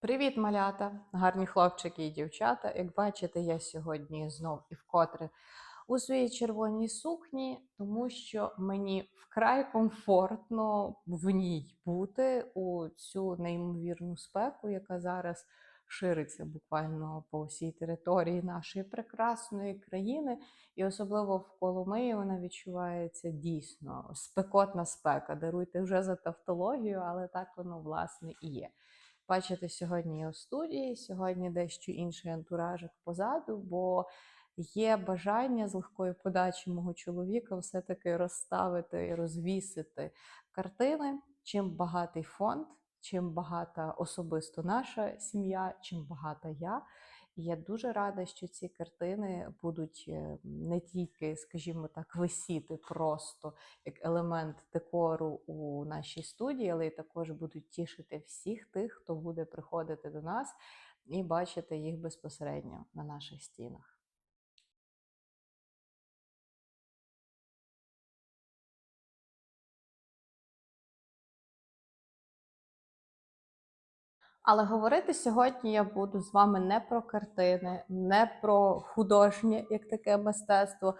Привіт, малята, гарні хлопчики і дівчата. Як бачите, я сьогодні знов і вкотре у своїй червоній сукні, тому що мені вкрай комфортно в ній бути у цю неймовірну спеку, яка зараз шириться буквально по всій території нашої прекрасної країни. І особливо в Коломиї вона відчувається дійсно спекотна спека. Даруйте вже за тавтологію, але так воно власне і є. Бачите, сьогодні у студії, сьогодні дещо інший антуражик позаду, бо є бажання з легкої подачі мого чоловіка все-таки розставити і розвісити картини, чим багатий фонд, чим багата особисто наша сім'я, чим багата я. Я дуже рада, що ці картини будуть е, не тільки, скажімо так, висіти просто як елемент декору у нашій студії, але й також будуть тішити всіх тих, хто буде приходити до нас і бачити їх безпосередньо на наших стінах. Але говорити сьогодні я буду з вами не про картини, не про художнє як таке мистецтво,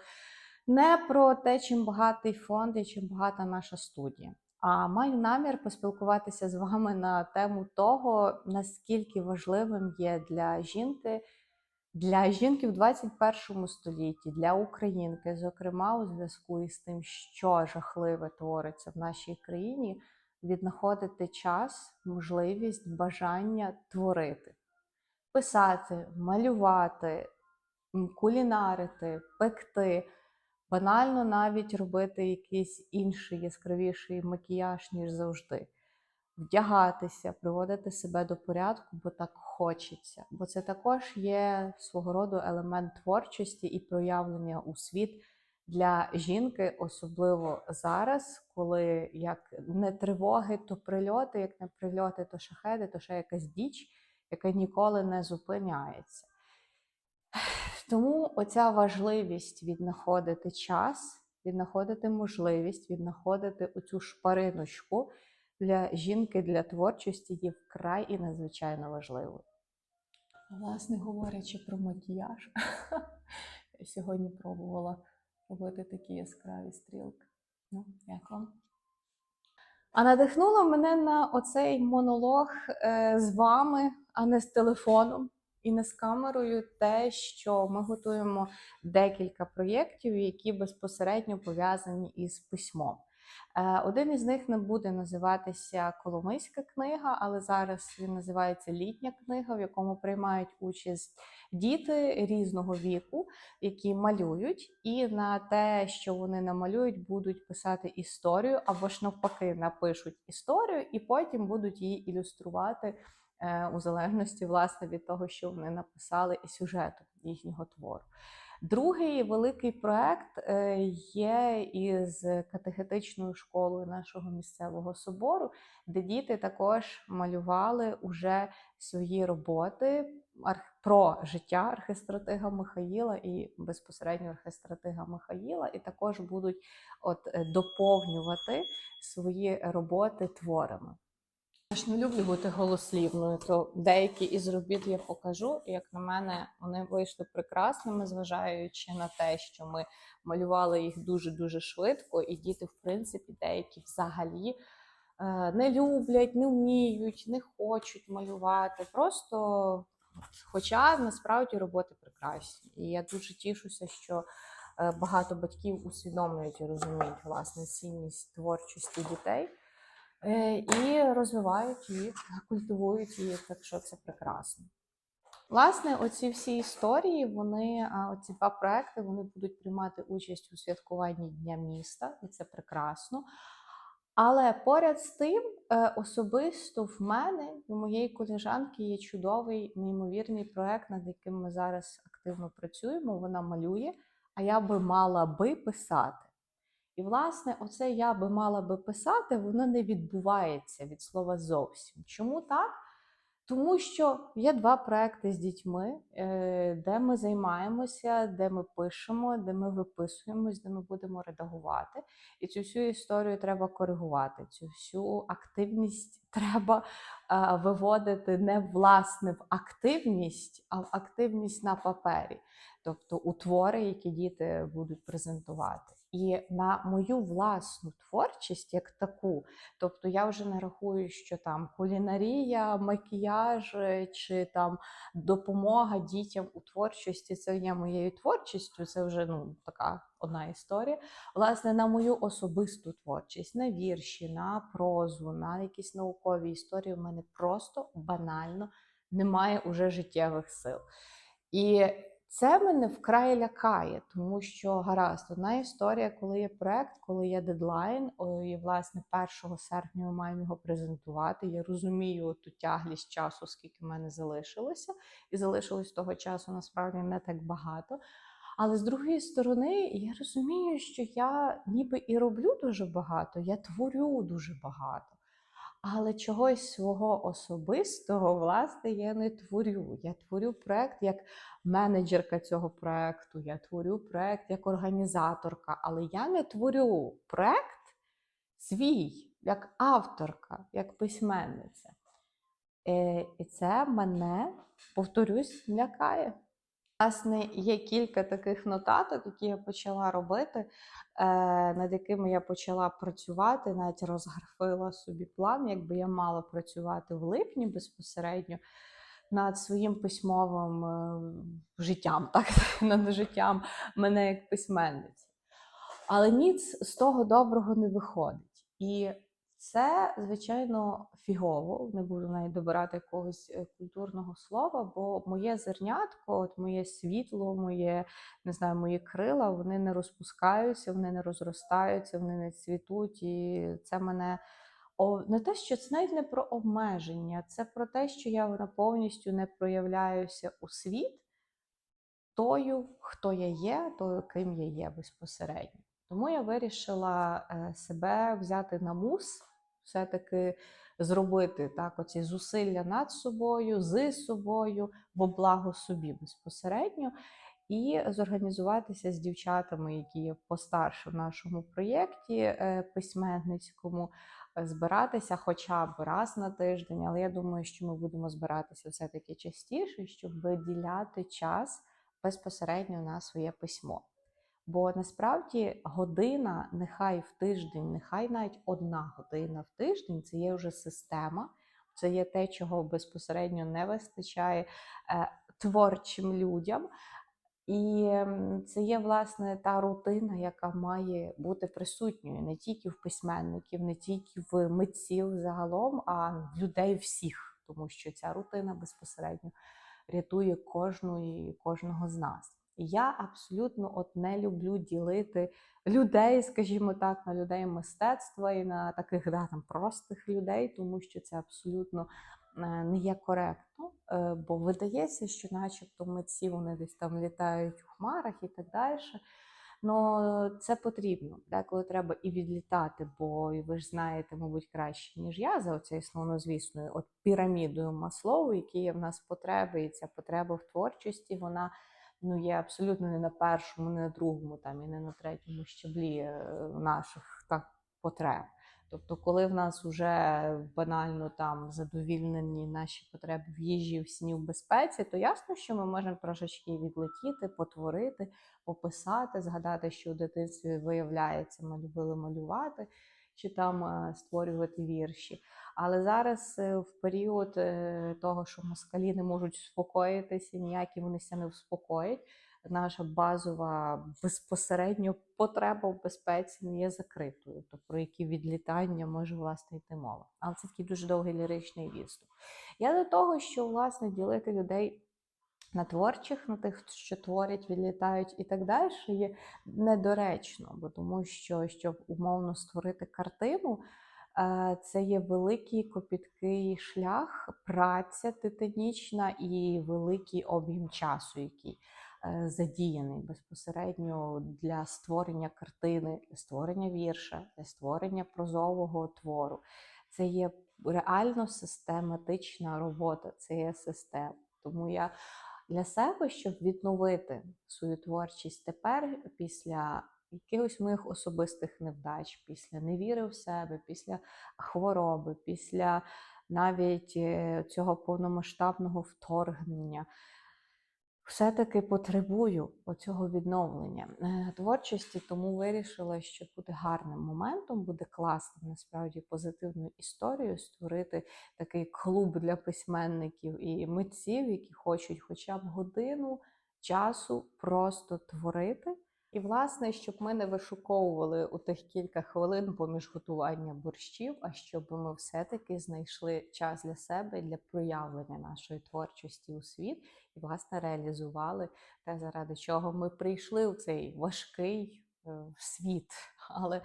не про те, чим багатий фонд і чим багата наша студія. А маю намір поспілкуватися з вами на тему того, наскільки важливим є для жінки, для жінки в 21 столітті, для українки, зокрема у зв'язку із тим, що жахливе твориться в нашій країні віднаходити час, можливість, бажання творити, писати, малювати, кулінарити, пекти, банально навіть робити якийсь інший яскравіший макіяж, ніж завжди. Вдягатися, приводити себе до порядку, бо так хочеться. Бо це також є свого роду елемент творчості і проявлення у світ для жінки, особливо зараз, коли як не тривоги, то прильоти, як не прильоти, то шахеди, то ще якась діч, яка ніколи не зупиняється. Тому оця важливість віднаходити час, віднаходити можливість, віднаходити оцю шпариночку для жінки, для творчості є вкрай і надзвичайно важливою. Власне говорячи про макіяж, я сьогодні пробувала робити такі яскраві стрілки. Ну, як вам? А надихнуло мене на оцей монолог е, з вами, а не з телефоном і не з камерою, те, що ми готуємо декілька проєктів, які безпосередньо пов'язані із письмом. Е, один із них не буде називатися Коломийська книга, але зараз він називається Літня книга, в якому приймають участь діти різного віку, які малюють, і на те, що вони намалюють, будуть писати історію або ж навпаки напишуть історію, і потім будуть її ілюструвати е, у залежності власне від того, що вони написали, і сюжету їхнього твору. Другий великий проект е, є із катехетичною школою нашого місцевого собору, де діти також малювали уже свої роботи про життя архистратига Михаїла і безпосередньо архистратига Михаїла, і також будуть от е, доповнювати свої роботи творами. Я ж не люблю бути голослівною, то деякі із робіт я покажу. І як на мене, вони вийшли прекрасними, зважаючи на те, що ми малювали їх дуже-дуже швидко, і діти, в принципі, деякі взагалі е, не люблять, не вміють, не хочуть малювати. Просто, хоча насправді роботи прекрасні. І я дуже тішуся, що е, багато батьків усвідомлюють і розуміють власне цінність творчості дітей. Е, і розвивають їх, культивують їх, так що це прекрасно. Власне, оці всі історії, вони, оці два проекти, вони будуть приймати участь у святкуванні Дня міста, і це прекрасно. Але поряд з тим, е, особисто в мене у моєї колежанки є чудовий, неймовірний проект, над яким ми зараз активно працюємо. Вона малює, а я би мала би писати. І, власне, оце я би мала би писати, воно не відбувається від слова зовсім. Чому так? Тому що є два проекти з дітьми, е, де ми займаємося, де ми пишемо, де ми виписуємось, де ми будемо редагувати. І цю всю історію треба коригувати. Цю всю активність треба е, виводити не власне в активність, а в активність на папері, тобто у твори, які діти будуть презентувати. І на мою власну творчість як таку, тобто я вже не рахую, що там кулінарія, макіяж е, чи там допомога дітям у творчості це є моєю творчістю. Це вже ну така одна історія. Власне, на мою особисту творчість, на вірші, на прозу, на якісь наукові історії. У мене просто банально немає уже життєвих сил. І це мене вкрай лякає, тому що гаразд, одна історія, коли є проект, коли є дедлайн, і власне 1 серпня ми маємо його презентувати. Я розумію ту тяглість часу, скільки в мене залишилося, і залишилось того часу насправді не так багато. Але з другої сторони, я розумію, що я ніби і роблю дуже багато, я творю дуже багато. Але чогось свого особистого, власне, я не творю. Я творю проект як менеджерка цього проекту, я творю проект як організаторка, але я не творю проект свій як авторка, як письменниця. Е, І це мене, повторюсь, лякає. Власне, є кілька таких нотаток, які я почала робити, е, над якими я почала працювати, навіть розграфила собі план, якби я мала працювати в липні безпосередньо над своїм письмовим е, життям, так, над життям мене як письменниці. Але ніц з того доброго не виходить. І це, звичайно, фігово. Не буду навіть добирати якогось е, культурного слова, бо моє зернятко, от моє світло, моє не знаю, мої крила, вони не розпускаються, вони не розростаються, вони не цвітуть. І це мене не те, що це навіть не про обмеження, це про те, що я вона повністю не проявляюся у світ тою, хто я є, тою, ким я є безпосередньо. Тому я вирішила е, себе взяти на мус, все-таки зробити так, оці зусилля над собою, з собою, во благо собі безпосередньо, і зорганізуватися з дівчатами, які є постарше в нашому проєкті е, письменницькому, е, збиратися хоча б раз на тиждень. Але я думаю, що ми будемо збиратися все-таки частіше, щоб виділяти час безпосередньо на своє письмо. Бо насправді година, нехай в тиждень, нехай навіть одна година в тиждень це є вже система, це є те, чого безпосередньо не вистачає е, творчим людям. І це є власне та рутина, яка має бути присутньою не тільки в письменників, не тільки в митців загалом, а в людей всіх, тому що ця рутина безпосередньо рятує кожну і кожного з нас. Я абсолютно от не люблю ділити людей, скажімо так, на людей мистецтва і на таких да, там, простих людей, тому що це абсолютно е, не є коректно, е, бо видається, що начебто митці вони десь там літають у хмарах і так далі. Ну, це потрібно. Деколи треба і відлітати, бо ви ж знаєте, мабуть, краще, ніж я, за оцею словнозвісною от пірамідою Маслоу, які є в нас потреби, і ця потреба в творчості, вона ну, є абсолютно не на першому, не на другому, там, і не на третьому щаблі е, наших так, потреб. Тобто, коли в нас вже банально там задовільнені наші потреби в їжі, в сні, в безпеці, то ясно, що ми можемо трошечки відлетіти, потворити, пописати, згадати, що у дитинстві виявляється, ми любили малювати чи там е, створювати вірші. Але зараз е, в період е, того, що москалі не можуть вспокоїтися, ніякі вони ся не вспокоять. Наша базова безпосередньо потреба в безпеці не є закритою, то про які відлітання може власне йти мова. Але це такий дуже довгий ліричний відступ. Я до того, що власне ділити людей на творчих, на тих, що творять, відлітають і так далі, є недоречно, бо тому що щоб умовно створити картину. Е, Це є великий копіткий шлях, праця титанічна і великий об'єм часу, який е, задіяний безпосередньо для створення картини, для створення вірша, для створення прозового твору. Це є реально систематична робота, це є система. Тому я для себе, щоб відновити свою творчість тепер, після якихось моїх особистих невдач, після невіри в себе, після хвороби, після навіть е, цього повномасштабного вторгнення. Все-таки потребую оцього відновлення е, творчості, тому вирішила, що буде гарним моментом, буде класним, насправді позитивною історією створити такий клуб для письменників і митців, які хочуть хоча б годину часу просто творити. І, власне, щоб ми не вишуковували у тих кілька хвилин поміж готування борщів, а щоб ми все-таки знайшли час для себе для проявлення нашої творчості у світ і, власне, реалізували те, заради чого ми прийшли у цей важкий е, світ. Але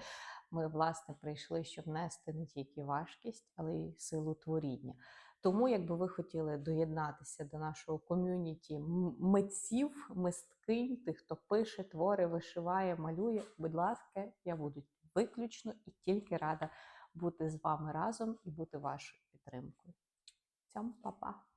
ми, власне, прийшли, щоб нести не тільки важкість, але й силу творіння. Тому, якби ви хотіли доєднатися до нашого ком'юніті митців, мисткинь, тих, хто пише, твори, вишиває, малює, будь ласка, я буду виключно і тільки рада бути з вами разом і бути вашою підтримкою. Цьому па-па!